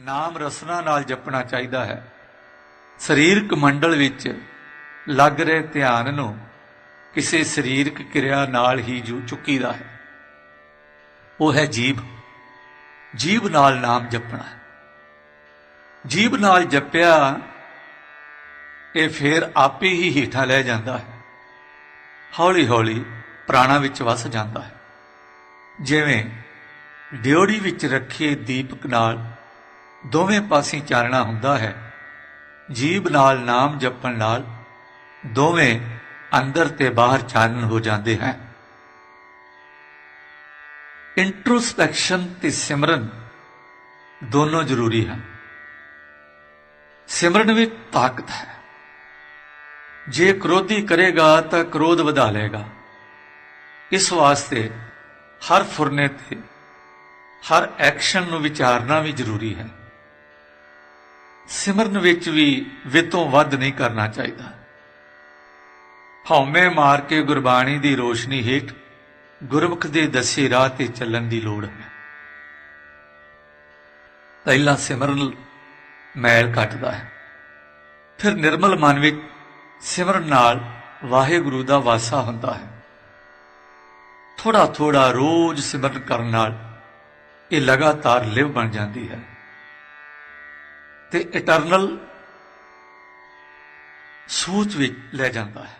ਨਾਮ ਰਸਨਾ ਨਾਲ ਜਪਣਾ ਚਾਹੀਦਾ ਹੈ। ਸਰੀਰਕ ਮੰਡਲ ਵਿੱਚ ਲੱਗ ਰਹੇ ਧਿਆਨ ਨੂੰ ਕਿਸੇ ਸਰੀਰਕ ਕਿਰਿਆ ਨਾਲ ਹੀ ਜੂ ਚੁੱਕੀਦਾ ਹੈ। ਉਹ ਹੈ ਜੀਭ ਜੀਭ ਨਾਲ ਨਾਮ ਜਪਣਾ ਜੀਭ ਨਾਲ ਜਪਿਆ, ਇਹ ਫੇਰ ਆਪੇ ਹੀ ਹੀਠਾਂ ਲੈ ਜਾਂਦਾ ਹੈ। ਹੌਲੀ ਹੌਲੀ ਪ੍ਰਾਣਾ ਵਿੱਚ ਵਸ ਜਾਂਦਾ ਹੈ। ਜਿਵੇਂ ਡਿਓੜੀ ਵਿੱਚ ਰੱਖੇ ਦੀਪਕ ਨਾਲ ਦੋਵੇਂ ਪਾਸੇ ਚਾਨਣਾ ਹੁੰਦਾ ਹੈ। ਜੀਬ ਨਾਲ, ਨਾਮ ਜਪਣ ਨਾਲ ਦੋਵੇਂ ਅੰਦਰ ਤੇ ਬਾਹਰ ਚਾਨਣ ਹੋ ਜਾਂਦੇ ਹਨ ਇੰਟਰੋਸਪੈਕਸ਼ਨ ਤੇ ਸਿਮਰਨ ਦੋਨੋਂ ਜ਼ਰੂਰੀ ਹਨ। ਸਿਮਰਨ ਵਿੱਚ ਤਾਕਤ ਹੈ। ਜੇ ਕ੍ਰੋਧੀ ਕਰੇਗਾ ਤਾਂ ਕ੍ਰੋਧ ਵਧਾ ਲੇਗਾ ਇਸ ਵਾਸਤੇ ਹਰ ਫੁਰਨੇ ਤੇ, ਹਰ ਐਕਸ਼ਨ ਨੂੰ ਵਿਚਾਰਨਾ ਵੀ ਜ਼ਰੂਰੀ ਹੈ। ਸਿਮਰਨ ਵਿੱਚ ਵੀ ਵਿਤੋਂ ਵੱਧ ਨਹੀਂ ਕਰਨਾ ਚਾਹੀਦਾ। ਹਉਮੈ ਮਾਰ ਕੇ ਗੁਰਬਾਣੀ ਦੀ ਰੋਸ਼ਨੀ ਹੇਠ ਗੁਰਮੁਖ ਦੇ ਦੱਸੇ ਰਾਹ ਤੇ ਚੱਲਣ ਦੀ ਲੋੜ ਹੈ। ਪਹਿਲਾ ਸਿਮਰਨ ਮੈਲ ਕੱਟਦਾ ਹੈ। ਫਿਰ ਨਿਰਮਲ ਮਨ ਵਿੱਚ ਸਿਮਰਨ ਨਾਲ ਵਾਹਿਗੁਰੂ ਦਾ ਵਾਸਾ ਹੁੰਦਾ ਹੈ। ਥੋੜਾ ਥੋੜਾ ਰੋਜ਼ ਸਿਮਰਨ ਕਰਨ ਨਾਲ ਇਹ ਲਗਾਤਾਰ ਲਿਵ ਬਣ ਜਾਂਦੀ ਹੈ। ਤੇ ਇਟਰਨਲ ਸੋਚ ਵਿੱਚ ਲੈ ਜਾਂਦਾ ਹੈ।